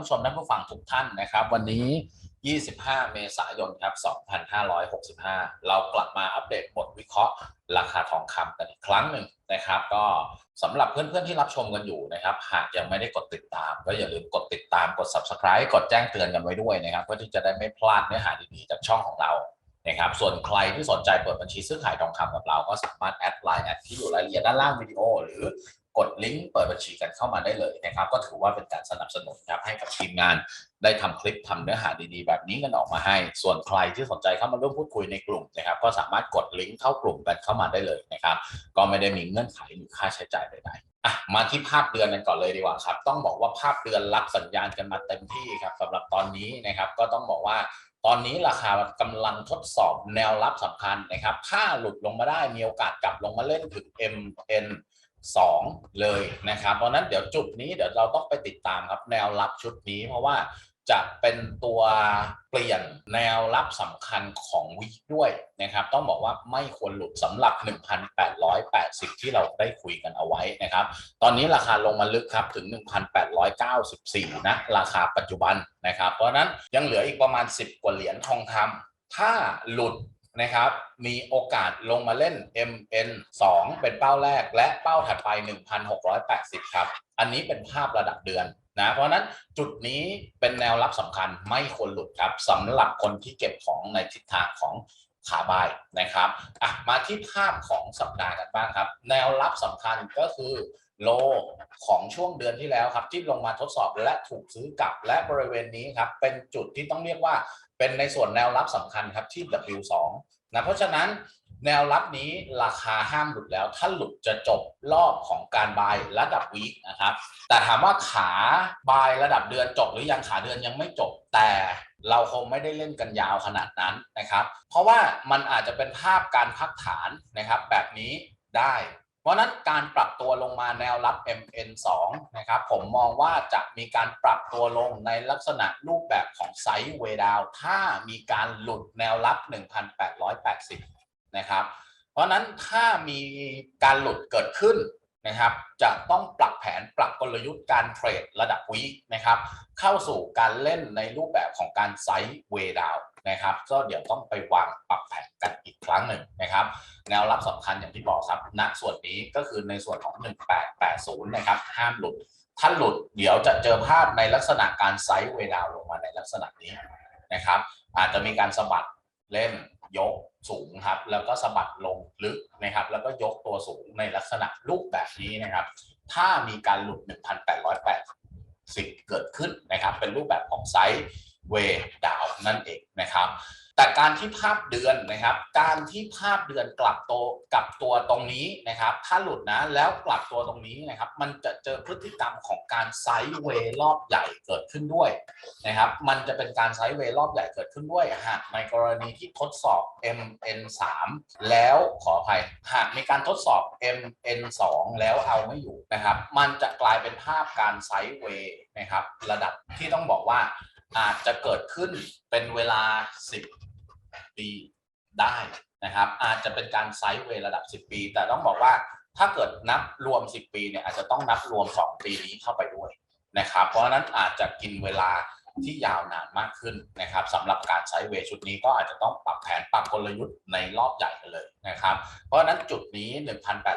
านผู้ชมท่านผู้ฟังทุกท่านนะครับ วันนี้ 25 เมษายนครับ 2565 เรากลับมาอัปเดตบทวิเคราะห์ ราคาทองคำกันอีกครั้งหนึ่งนะครับ ก็สำหรับเพื่อนๆที่รับชมกันอยู่นะครับ หากยังไม่ได้กดติดตาม ก็อย่าลืมกดติดตามกด subscribe กดแจ้งเตือนกันไว้ด้วยนะครับเพื่อที่จะได้ไม่พลาดเนื้อหาดีๆจากช่องของเรานะครับส่วนใครที่สนใจเปิดบัญชีซื้อขายทองคำกับเราก็สามารถแอดไลน์แอดที่อยู่รายละเอียดด้านล่างวิดีโอ หรือ กดลิงก์เปิดบัญชีกันเข้ามาได้เลยนะครับ ก็ถือว่าเป็นการสนับสนุนครับให้กับทีมงาน ได้ทำคลิปทำเนื้อหาดีๆ แบบนี้กันออกมาให้ ส่วนใครที่สนใจเข้ามาร่วมพูดคุยในกลุ่มนะครับ ก็สามารถกดลิงก์เข้ากลุ่มกันเข้ามาได้เลยนะครับ ก็ไม่ได้มีเงื่อนไขหรือค่าใช้จ่ายใดๆอะมาที่ภาพเดือนกันก่อนเลยดีกว่าครับ ต้องบอกว่าภาพเดือนรับสัญญาณกันมาเต็มที่ครับสำหรับตอนนี้นะครับ ก็ต้องบอกว่าตอนนี้ราคากำลังทดสอบแนวรับสำคัญนะครับ ถ้าหลุดลงมาได้มีโอกาสกลับลงมาเล่นถึง MN 2 เลยนะครับ เพราะนั้นเดี๋ยวจุดนี้เดี๋ยวเราต้องไปติดตามครับแนวรับชุดนี้เพราะว่าจะเป็นตัวเปลี่ยนแนวรับสำคัญของวิกด้วยนะครับ ต้องบอกว่าไม่ควรหลุดสำหรับ 1,880 ที่เราได้คุยกันเอาไว้นะครับ ตอนนี้ราคาลงมาลึกครับถึง 1,894 นะ ราคาปัจจุบันนะครับ เพราะฉะนั้นยังเหลืออีกประมาณ 10 กว่าเหรียญทองคำถ้าหลุด นะครับ มีโอกาสลงมาเล่น MN 2 เป็นเป้าแรก และเป้าถัดไป 1,680 ครับ อันนี้เป็นภาพระดับเดือนนะเพราะนั้นจุดนี้เป็นแนวรับสำคัญไม่ควรหลุดครับสำหรับคนที่เก็บของในทิศทางของขาบายนะครับอะมาที่ภาพของสัปดาห์กันบ้างครับ แนวรับสำคัญก็คือ โลของช่วงเดือนที่แล้วครับที่ลงมาทดสอบและถูกซื้อกลับและบริเวณนี้ครับเป็นจุดที่ต้องเรียกว่าเป็นในส่วนแนวรับสำคัญครับที่ W2 นะเพราะฉะนั้นแนวรับนี้ราคาห้ามหลุดแล้ว ถ้าหลุดจะจบรอบของการบายระดับวีคนะครับ แต่ถามว่าขาบายระดับเดือนจบหรือยังขาเดือนยังไม่จบ แต่เราคงไม่ได้เล่นกันยาวขนาดนั้นนะครับ เพราะว่ามันอาจจะเป็นภาพการพักฐานนะครับแบบนี้ได้ เพราะนั้นการปรับตัวลงมาแนวรับ MN2 นะครับผมมองว่าจะมีการปรับตัวลงในลักษณะรูปแบบของไซด์เวดาวถ้ามีการหลุดแนวรับ 1,880 นะครับ เพราะนั้นถ้ามีการหลุดเกิดขึ้นนะครับจะต้องปรับแผนปรับกลยุทธ์การเทรดระดับวีนะครับเข้าสู่การเล่นในรูปแบบของการไซด์เวดาว นะครับ ก็เดี๋ยวต้องไปวางปรับแผนกันอีกครั้งหนึ่งนะครับ แนวรับสำคัญอย่างที่บอกครับณส่วนนี้ก็คือในส่วนของ 1880 นะครับ ห้ามหลุด ถ้าหลุดเดี๋ยวจะเจอภาพในลักษณะการไซด์เวดาวลงมาในลักษณะนี้นะครับ อาจจะมีการสะบัดเล่นยกสูงครับ แล้วก็สะบัดลงลึกนะครับ แล้วก็ยกตัวสูงในลักษณะรูปแบบนี้นะครับ ถ้ามีการหลุด 1,880 เกิดขึ้นนะครับ เป็นรูปแบบของไซด์ เวดาวนั่นเองนะครับ แต่การที่ภาพเดือนนะครับ การที่ภาพเดือนกลับโตัวกับตัวตรงนี้นะครับ ถ้าหลุดนะแล้วกลับตัวตรงนี้นะครับ มันจะเจอพฤติกรรมของการไซด์เวย์รอบใหญ่เกิดขึ้นด้วยนะครับ มันจะเป็นการไซด์เวย์รอบใหญ่เกิดขึ้นด้วย หากในกรณีที่ทดสอบ MN3 แล้วขออภัยหากมีการทดสอบ MN2 แล้วเอาไม่อยู่นะครับ มันจะกลายเป็นภาพการไซด์เวย์นะครับ ระดับที่ต้องบอกว่า อาจจะเกิดขึ้นเป็นเวลา 10 ปีได้นะครับ อาจจะเป็นการไซด์เวย์ระดับ 10 ปี แต่ต้องบอกว่าถ้าเกิดนับรวม 10 ปีเนี่ยอาจจะต้องนับรวม 2 ปีนี้เข้าไปด้วยนะครับ เพราะฉะนั้นอาจจะกินเวลาที่ยาวนานมากขึ้นนะครับสำหรับการไซด์เวย์ชุดนี้ก็อาจจะต้องปรับแผนปรับกลยุทธ์ในรอบใหญ่กันเลยนะครับ เพราะฉะนั้นจุดนี้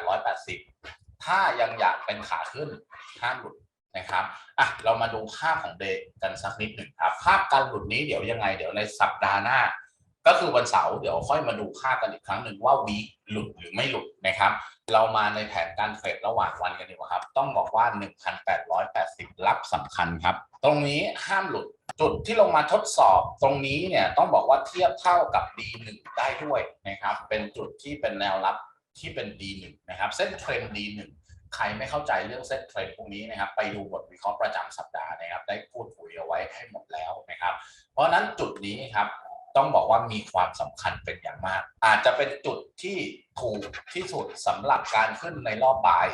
1,880 ถ้ายังอยากเป็นขาขึ้นห้ามหลุด นะครับอะเรามาดูภาพของเดย์กันสักนิดหนึ่งครับภาพการหลุดนี้เดี๋ยวยังไงเดี๋ยวในสัปดาห์หน้า ก็คือวันเสาร์เดี๋ยวค่อยมาดูค่ากันอีกครั้งหนึ่งว่าวีหลุดหรือไม่หลุดนะครับ เรามาในแผนการเทรดระหว่างวันกันดีกว่าครับ ต้องบอกว่า 1,880 รับสำคัญครับ ตรงนี้ห้ามหลุดจุดที่ลงมาทดสอบตรงนี้เนี่ยต้องบอกว่าเทียบเท่ากับ D1 ได้ด้วยนะครับ เป็นจุดที่เป็นแนวรับที่เป็น D1 นะครับ เส้นเทรน D1 ใครไม่เข้าใจเรื่องเส้นเทรนพวกนี้นะครับไปดูบทวิเคราะห์ประจำสัปดาห์นะครับ ได้พูดคุยเอาไว้ให้หมดแล้วนะครับ เพราะนั้นจุดนี้ครับต้องบอกว่ามีความสำคัญเป็นอย่างมาก อาจจะเป็นจุดที่ถูกที่สุดสำหรับการขึ้นในรอบบ่าย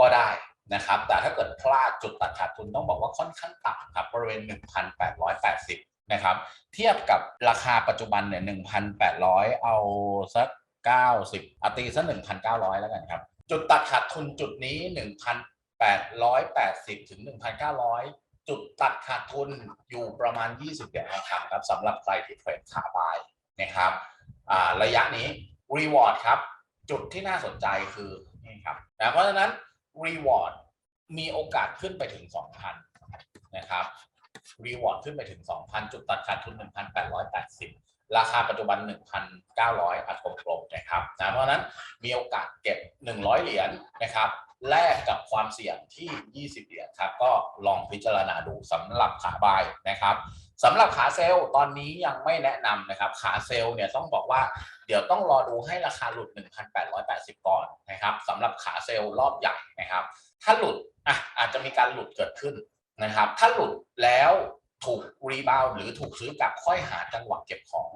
ก็ได้นะครับ แต่ถ้าเกิดพลาดจุดตัดขาดทุนต้องบอกว่าค่อนข้างต่ำครับบริเวณ 1,880 นะครับ เทียบกับราคาปัจจุบันเนี่ย1,800 เอาสัก 90อาตีสัก1,900 แล้วกันครับ จุดตัดขาดทุนจุดนี้ 1,880 ถึง 1,900 จุดตัดขาดทุนอยู่ประมาณ 20เหรียญทองคำครับสำหรับใครที่เทรดขาบายนะครับระยะนี้รีวอร์ดครับ จุดที่น่าสนใจคือนี่ครับนะเพราะฉะนั้นรีวอร์ดมีโอกาสขึ้นไปถึง 2,000 นะครับรีวอร์ดขึ้นไปถึง 2,000 จุดตัดขาดทุน 1,880 ราคาปัจจุบัน 1,900อัดกลมๆนะครับนะเพราะฉะนั้นมีโอกาสเก็บ 100 เหรียญนะครับแลกกับความเสี่ยงที่ 20 เหรียญครับก็ลองพิจารณาดูสำหรับขาบายนะครับสำหรับขาเซลล์ตอนนี้ยังไม่แนะนำนะครับ ขาเซลล์เนี่ยต้องบอกว่าเดี๋ยวต้องรอดูให้ราคาหลุด 1,880 ก่อนนะครับสำหรับขาเซลล์รอบใหญ่นะครับ ถ้าหลุดอะอาจจะมีการหลุดเกิดขึ้นนะครับ ถ้าหลุดแล้ว ถูกรีบาวหรือถูกซื้อกลับค่อยหาจังหวะเก็บของ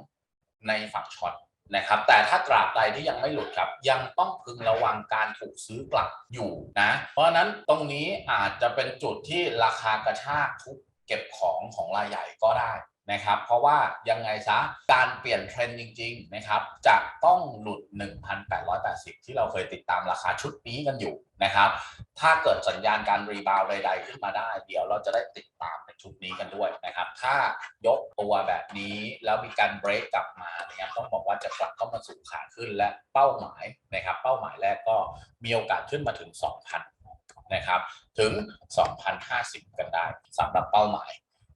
ในฝั่งช็อตนะครับ แต่ถ้าตราบใดที่ยังไม่หลุดครับ ยังต้องพึงระวังการถูกซื้อกลับอยู่นะ เพราะฉะนั้นตรงนี้อาจจะเป็นจุดที่ราคากระชากทุกเก็บของของรายใหญ่ก็ได้ นะครับ เพราะว่ายังไงซะการเปลี่ยนเทรนด์จริง ๆ นะครับ จะต้องหลุด 1,880 ที่เราเคยติดตามราคาชุดนี้กันอยู่นะครับ ถ้าเกิดสัญญาณการรีบาวใดๆขึ้นมาได้ เดี๋ยวเราจะได้ติดตามในชุดนี้กันด้วยนะครับ ถ้ายกตัวแบบนี้แล้วมีการเบรกกลับมานะครับต้องบอกว่าจะกลับเข้ามาสู่ขาขึ้นและเป้าหมายนะครับ เป้าหมายแรกก็มีโอกาสขึ้นมาถึง 2,000นะครับ ถึง 2,050 กันได้สำหรับเป้าหมาย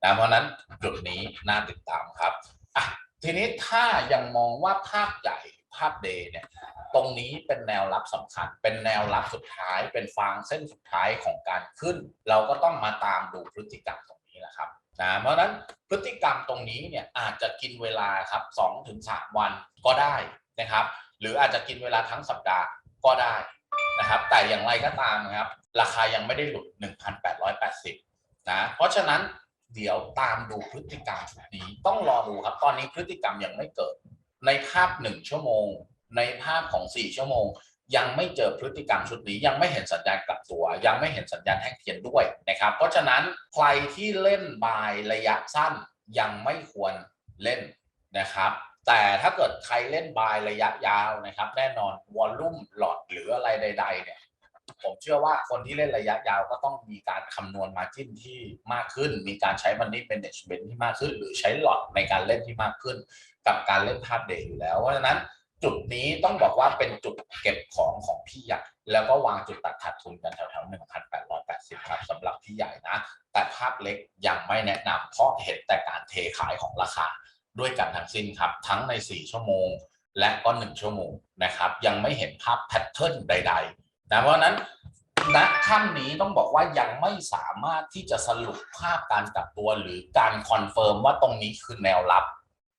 นะเพราะนั้นจุดนี้น่าติดตามครับอะทีนี้ถ้ายังมองว่าภาพใหญ่ภาพเดย์เนี่ยตรงนี้เป็นแนวรับสำคัญ เป็นแนวรับสุดท้าย เป็นฟางเส้นสุดท้ายของการขึ้น เราก็ต้องมาตามดูพฤติกรรมตรงนี้แหละครับนะเพราะฉะนั้นพฤติกรรมตรงนี้เนี่ยอาจจะกินเวลาครับ2ถึง3วันก็ได้นะครับ หรืออาจจะกินเวลาทั้งสัปดาห์ก็ได้นะครับ แต่อย่างไรก็ตามนะครับ ราคายังไม่ได้หลุด 1,880นะเพราะฉะนั้น เดี๋ยวตามดูพฤติกรรมชุดนี้ต้องรอดูครับ ตอนนี้พฤติกรรมยังไม่เกิด ในภาพ1ชั่วโมง ในภาพของ4ชั่วโมง ยังไม่เจอพฤติกรรมชุดนี้ ยังไม่เห็นสัญญาณกลับตัว ยังไม่เห็นสัญญาณแท่งเทียนด้วยนะครับ เพราะฉะนั้นใครที่เล่นบายระยะสั้นยังไม่ควรเล่นนะครับ แต่ถ้าเกิดใครเล่นบายระยะยาวนะครับ แน่นอนวอลลุ่มหลอดหรืออะไรใด ๆ เนี่ย ผมเชื่อว่าคนที่เล่นระยะยาวก็ต้องมีการคำนวณมาจิ้นที่มากขึ้น มีการใช้มันนี่เป็นเนจเมนที่มากขึ้น หรือใช้หลอดในการเล่นที่มากขึ้น กับการเล่นภาพเดย์อยู่แล้ว เพราะฉะนั้นจุดนี้ต้องบอกว่าเป็นจุดเก็บของของพี่ใหญ่แล้วก็วางจุดตัดขาดทุนกันแถวๆ1,880ครับสำหรับพี่ใหญ่นะ แต่ภาพเล็กยังไม่แนะนำเพราะเห็นแต่การเทขายของราคาด้วยกันทั้งสิ้นครับ ทั้งใน 4 ชั่วโมง และก็ 1 ชั่วโมงนะครับ ยังไม่เห็นภาพแพทเทิร์นใด ๆ นะเพราะนั้นณขั้นนี้ต้องบอกว่ายังไม่สามารถที่จะสรุปภาพการกลับตัวหรือการคอนเฟิร์มว่าตรงนี้คือแนวรับ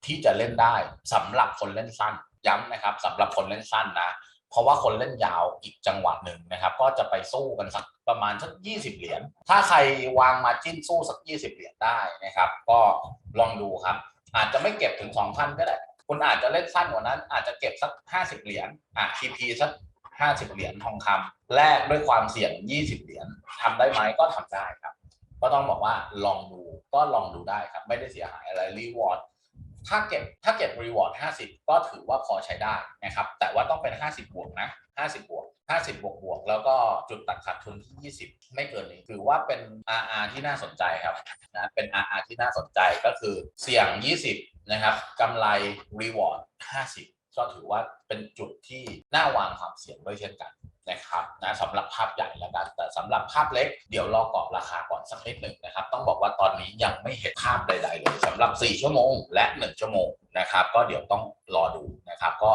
ที่จะเล่นได้สำหรับคนเล่นสั้นย้ำนะครับสำหรับคนเล่นสั้นนะ เพราะว่าคนเล่นยาวอีกจังหวะหนึ่งนะครับ ก็จะไปสู้กันสักประมาณสัก20เหรียญถ้าใครวางมาจิ้นสู้สัก20เหรียญได้นะครับ ก็ลองดูครับ อาจจะไม่เก็บถึง2,000ก็ได้คุณอาจจะเล่นสั้นกว่านั้น อาจจะเก็บสัก50เหรียญอะ TP สัก 50 เหรียญทองคำแลกด้วยความเสี่ยง 20 เหรียญทำได้ไหมก็ทำได้ครับ ก็ต้องบอกว่าลองดูก็ลองดูได้ครับ ไม่ได้เสียหายอะไรรีวอร์ดถ้าเก็บถ้าเก็บรีวอร์ด50 ก็ถือว่าพอใช้ได้นะครับ แต่ว่าต้องเป็น 50 บวกนะ 50 บวก 50 บวกบวก แล้วก็จุดตัดขาดทุนที่ 20 ไม่เกินนี้ ถือว่าเป็น RR ที่น่าสนใจครับนะเป็น RR ที่น่าสนใจก็คือเสี่ยง 20 นะครับกำไรรีวอร์ด50 ก็ถือว่าเป็นจุดที่น่าวางความเสี่ยงด้วยเช่นกันนะครับนะสำหรับภาพใหญ่แล้วกัน แต่สำหรับภาพเล็กเดี๋ยวรอกรอบราคาก่อนสักนิดหนึ่งนะครับ ต้องบอกว่าตอนนี้ยังไม่เห็นภาพใดๆเลยสำหรับ 4 ชั่วโมงและ 1 ชั่วโมงนะครับ ก็เดี๋ยวต้องรอดูนะครับ ก็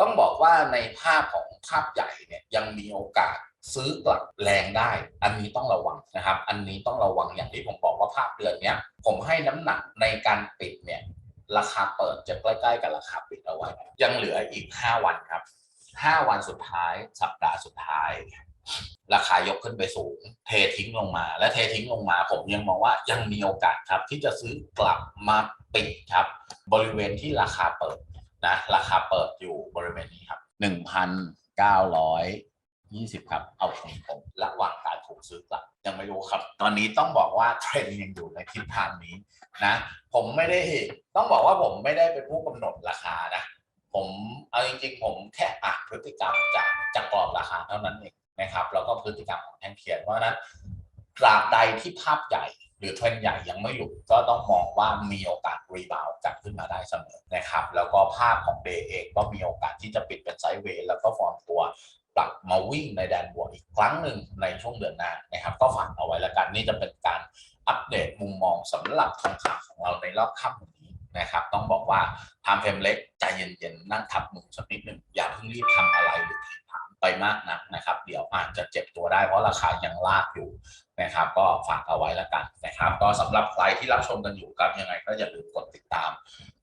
ต้องบอกว่าในภาพของภาพใหญ่เนี่ยยังมีโอกาสซื้อกลับแรงได้ อันนี้ต้องระวังนะครับ อันนี้ต้องระวังอย่างที่ผมบอกว่าภาพเดือนเนี้ยผมให้น้ำหนักในการปิดเนี่ย ราคาเปิดจะใกล้ๆกับราคาปิดเอาไว้ ยังเหลืออีก 5 วันครับ 5 วันสุดท้ายสัปดาห์สุดท้าย ราคายกขึ้นไปสูง เททิ้งลงมา และเททิ้งลงมา ผมยังมองว่ายังมีโอกาสครับ ที่จะซื้อกลับมาปิดครับ บริเวณที่ราคาเปิดนะราคาเปิดอยู่บริเวณนี้ครับ 1,920 ครับ เอาของผมระวังการถูกซื้อกลับ ยังไม่รู้ครับ ตอนนี้ต้องบอกว่าเทรนด์ยังอยู่ในทิศทางนี้นะ ผมไม่ได้ต้องบอกว่าผมไม่ได้เป็นผู้กำหนดราคานะ ผมเอาจริงๆ ผมแค่อ่านพฤติกรรมจากจากกรอบราคาเท่านั้นเองนะครับ แล้วก็พฤติกรรมของแท่งเทียนเพราะนั้นตราบใดที่ภาพใหญ่หรือเทรนด์ใหญ่ยังไม่หลุดก็ต้องมองว่ามีโอกาสรีบาวกลับขึ้นมาได้เสมอนะครับ แล้วก็ภาพของเดย์เองก็มีโอกาสที่จะปิดเป็นไซด์เวย์แล้วก็ฟอร์มตัว กลับมาวิ่งในแดนบวกอีกครั้งหนึ่งในช่วงเดือนหน้านะครับ ก็ฝากเอาไว้แล้วกันนี่จะเป็นการอัปเดตมุมมองสำหรับทองคำของเราในรอบค่ำวันนี้นะครับ ต้องบอกว่าทำเฟรมเล็กใจเย็นๆ นั่งทับมือสักนิดหนึ่งอย่าเพิ่งรีบทำอะไรหรือทีถามไปมากนักนะครับ เดี๋ยวอาจจะเจ็บตัวได้เพราะราคายังลากอยู่นะครับ ก็ฝากเอาไว้แล้วกันนะครับ ก็สำหรับใครที่รับชมกันอยู่ครับยังไงก็อย่าลืมกดติดตาม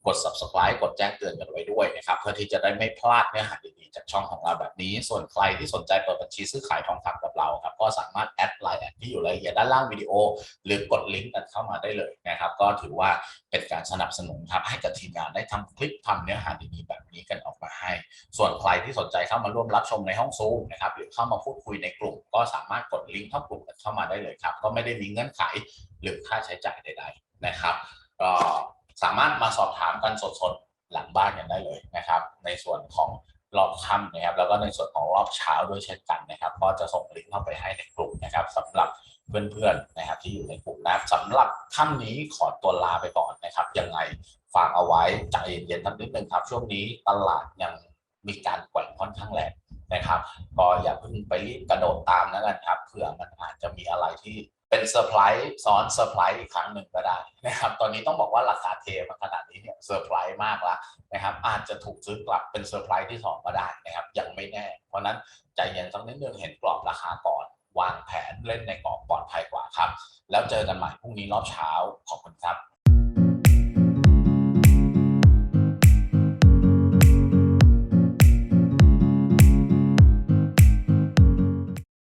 กด subscribe กดแจ้งเตือนกันไว้ด้วยนะครับ เพื่อที่จะได้ไม่พลาดเนื้อหาดีๆจากช่องของเราแบบนี้ ส่วนใครที่สนใจเปิดบัญชีซื้อขายทองคำกับเราครับก็สามารถแอดไลน์แอดที่อยู่รายละเอียดด้านล่างวิดีโอ หรือกดลิงก์กันเข้ามาได้เลยนะครับ ก็ถือว่าเป็นการสนับสนุนครับให้กับทีมงานได้ทำคลิปทำเนื้อหาดีๆแบบนี้กันออกมาให้ ส่วนใครที่สนใจเข้ามาร่วมรับชมในห้องซูมนะครับหรือเข้ามาพูดคุยในกลุ่ม ก็สามารถกดลิงก์เข้ากลุ่มกันเข้ามาได้เลยครับ ก็ไม่ได้มีเงื่อนไขหรือค่าใช้จ่ายใด ๆ นะครับก็ สามารถมาสอบถามกันสดๆหลังบ้านกันได้เลยนะครับ ในส่วนของรอบค่ำนะครับ แล้วก็ในส่วนของรอบเช้าด้วยเช่นกันนะครับ ก็จะส่งลิงก์เข้าไปให้ในกลุ่มนะครับสำหรับเพื่อนๆนะครับ ที่อยู่ในกลุ่มนะสำหรับค่ำนี้ขอตัวลาไปก่อนนะครับ ยังไงฝากเอาไว้ใจเย็นๆสักนิดนึงครับ ช่วงนี้ตลาดยังมีการแกว่งค่อนข้างแรงนะครับ ก็อย่าเพิ่งไปรีบกระโดดตามแล้วกันครับเผื่อมันอาจจะมีอะไรที่ เป็นเซอร์ไพรส์ซ้อนเซอร์ไพรส์อีกครั้งหนึ่งก็ได้นะครับตอนนี้ต้องบอกว่าราคาเทมาขนาดนี้เนี่ยเซอร์ไพรส์มากแล้วนะครับอาจจะถูกซื้อกลับเป็นเซอร์ไพรส์ที่สองก็ได้นะครับยังไม่แน่ เพราะฉะนั้นใจเย็นสักนิดนึงเห็นกรอบราคาก่อน วางแผนเล่นในกรอบปลอดภัยกว่าครับ แล้วเจอกันใหม่พรุ่งนี้รอบเช้าขอบคุณครับ